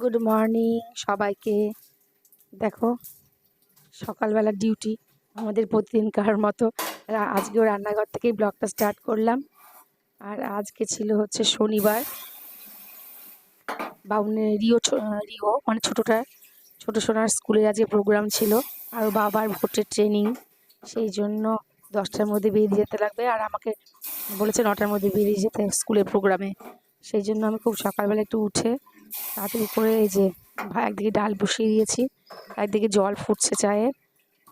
Good morning সবাইকে। দেখো, সকালবেলা ডিউটি আমাদের প্রতিদিনকার মতো। রা- আজকেও রান্নাঘর থেকেই ব্লগটা স্টার্ট করলাম। আর আজকে ছিল হচ্ছে শনিবার। বাউনে রিও রিও মানে ছোটোটা, ছোটো সোনার স্কুলের আজকে প্রোগ্রাম ছিল। আর বাবার ভোটের ট্রেনিং সেই জন্য দশটার মধ্যে বেরিয়ে যেতে লাগবে। আর আমাকে বলেছে নটার মধ্যে বেরিয়ে যেতে স্কুলের প্রোগ্রামে সেই জন্য আমি খুব সকালবেলা একটু উঠে তাড়াতাড়ি করে এই যে একদিকে ডাল বসিয়ে দিয়েছি, একদিকে জল ফুটছে চায়ে।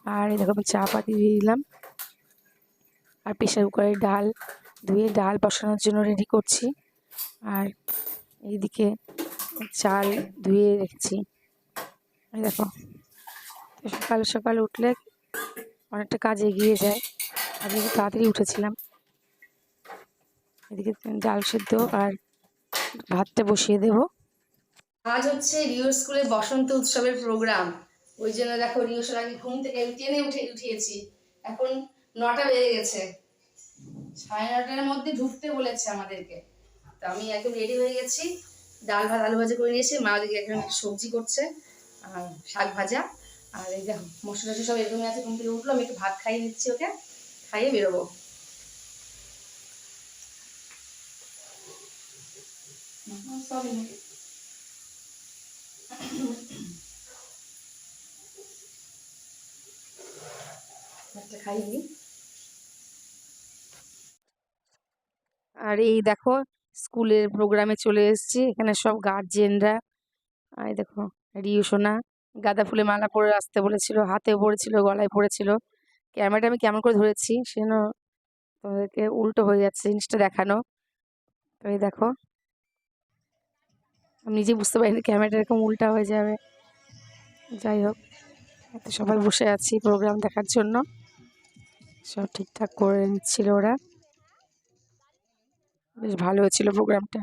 আর আমি চা পাতি দিয়ে দিলাম। আর প্রেশার কুকারে ডাল ধুয়ে ডাল বসানোর জন্য রেডি করছি। আর এইদিকে চাল ধুয়ে রেখেছি। দেখো, সকাল সকাল উঠলে অনেকটা কাজ এগিয়ে যায়। আজকে একটু তাড়াতাড়ি উঠেছিলাম। এদিকে ডাল সেদ্ধ আর ভাতটা বসিয়ে দেবো। আজ হচ্ছে রিও স্কুলে বসন্ত উৎসবের প্রোগ্রাম। ওই জন্য দেখো রিও সোনাকে ঘুম থেকে আমি টেনে উঠে, উঠিয়েছি। এখন নটা বেজে গেছে। সাড়ে নটার মধ্যে ঢুকতে বলেছে আমাদেরকে। তো আমি একদম রেডি হয়ে গেছি। ডাল ভাত, আলু ভাজা করে নিয়েছি। মা ওদিকে এখন সবজি করছে আর শাক ভাজা। আর এই দেখো মশলা সব এরকমই আছে। ঘুম থেকে উঠল, আমি একটু ভাত খাইয়ে নিচ্ছি ওকে। খাইয়ে বেরোবো। নিই আর এই দেখো, স্কুলের প্রোগ্রামে চলে এসেছি। এখানে সব গার্জেনরা আর দেখো রিউ সোনা গাঁদা ফুলে মালা পরে আসতে বলেছিল, হাতে পড়েছিল, গলায় পড়েছিল। ক্যামেরাটা আমি কেমন করে ধরেছি সেজন্য তোমাদেরকে উল্টো হয়ে যাচ্ছে, জিনিসটা দেখানো। তো এই দেখো আমি নিজে বুঝতে পারিনি ক্যামেরাটা এরকম উল্টা হয়ে যাবে। যাই হোক তো সবাই বসে আছি প্রোগ্রাম দেখার জন্য। সব ঠিকঠাক করে নিচ্ছিল ওরা। বেশ ভালো হয়েছিল প্রোগ্রামটা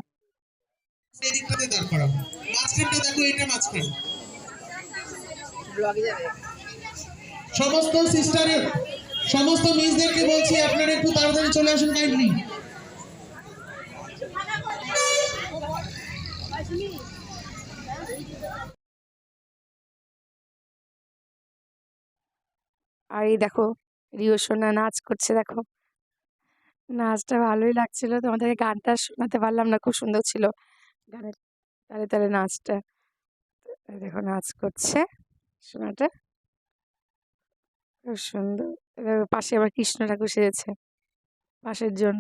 সমস্ত সিস্টারের সমস্ত মিসদেরকে বলছি আপনারা একটু তাড়াতাড়ি চলে আসুন কাইন্ডলি আর এই দেখো রিও সোনা নাচ করছে, দেখো। নাচটা ভালোই লাগছিল, তোমাদেরকে গানটা শোনাতে পারলাম না, খুব সুন্দর ছিল গানের তালে তালে নাচটা। দেখো, নাচ করছে সোনাটা। খুব সুন্দর। পাশে আবার কৃষ্ণ ঠাকুর সেজেছে, পাশের জন।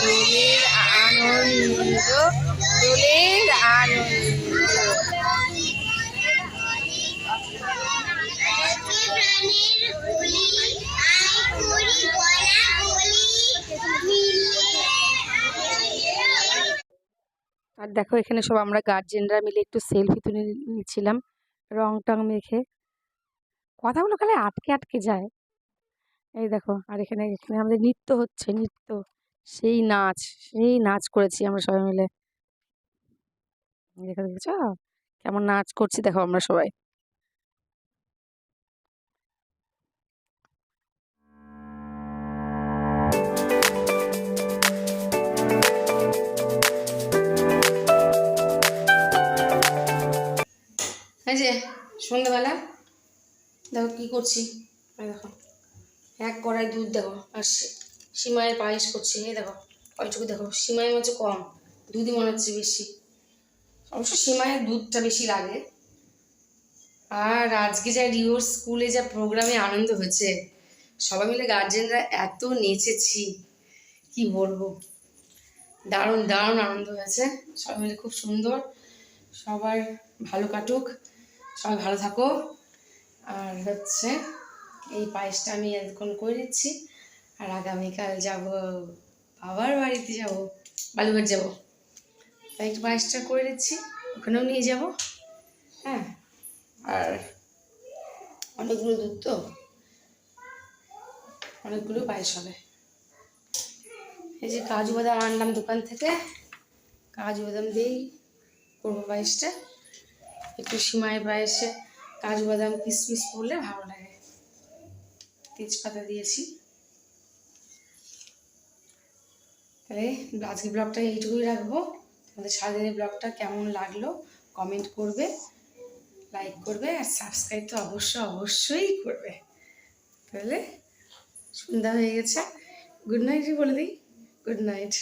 দোলের আনন্দ আর দেখো, এখানে সব আমরা গার্জেনরা মিলে একটু সেলফি তুলে নিচ্ছিলাম রং টং মেখে। কথাগুলো খালি আটকে আটকে যায়। এই দেখো, আর এখানে এখানে আমাদের নৃত্য হচ্ছে, নৃত্য। সেই নাচ সেই নাচ করেছি আমরা সবাই মিলে। দেখো, দেখেছ? কেমন নাচ করছি দেখো আমরা সবাই। এই যে, সন্ধ্যাবেলা। দেখো কি করছি। দেখো। এক কড়াই দুধ দেখো, আর সিমাইয়ের পায়েস করছে, এই দেখো কয়টুকু দেখো সিমাইয়ের হচ্ছে কম, দুধই মনে হচ্ছে বেশি। অবশ্য সিমাইয়ের দুধটা বেশি লাগে। আর আজকে যা রিওর স্কুলে যা প্রোগ্রামে আনন্দ হয়েছে, সবাই মিলে গার্জেনরা এত নেচেছি, কি বলব? দারুণ দারুণ আনন্দ হয়েছে। সবাই মিলে খুব সুন্দর, সবার ভালো কাটুক, সবাই ভালো থাকো। আর হচ্ছে এই পায়েসটা আমি এখন করে আর আগামীকাল যাব, বাবার বাড়িতে যাব বালুঘাট যাব। তাই একটু পায়েসটা করে দিচ্ছি ওখানেও নিয়ে যাব। হ্যাঁ আর অনেকগুলো দুধ তো, অনেকগুলো পায়েস হবে। এই যে কাজু বাদাম আনলাম দোকান থেকে, কাজু বাদাম দিয়েই করব পায়েসটা। একটু সিমাই পায়েসে কাজু বাদাম কিশমিশ পড়লে ভালো লাগে। তেজপাতা দিয়েছি। তাহলে আজকে ব্লগটা এইটুকুই রাখব। তোমাদের সারাদিনের ব্লগটা কেমন লাগল কমেন্ট করবে লাইক করবে আর সাবস্ক্রাইব তো অবশ্যই অবশ্যই করবে। তাহলে সন্ধ্যা হয়ে গেছে। গুড নাইটই বলে দিই। Good night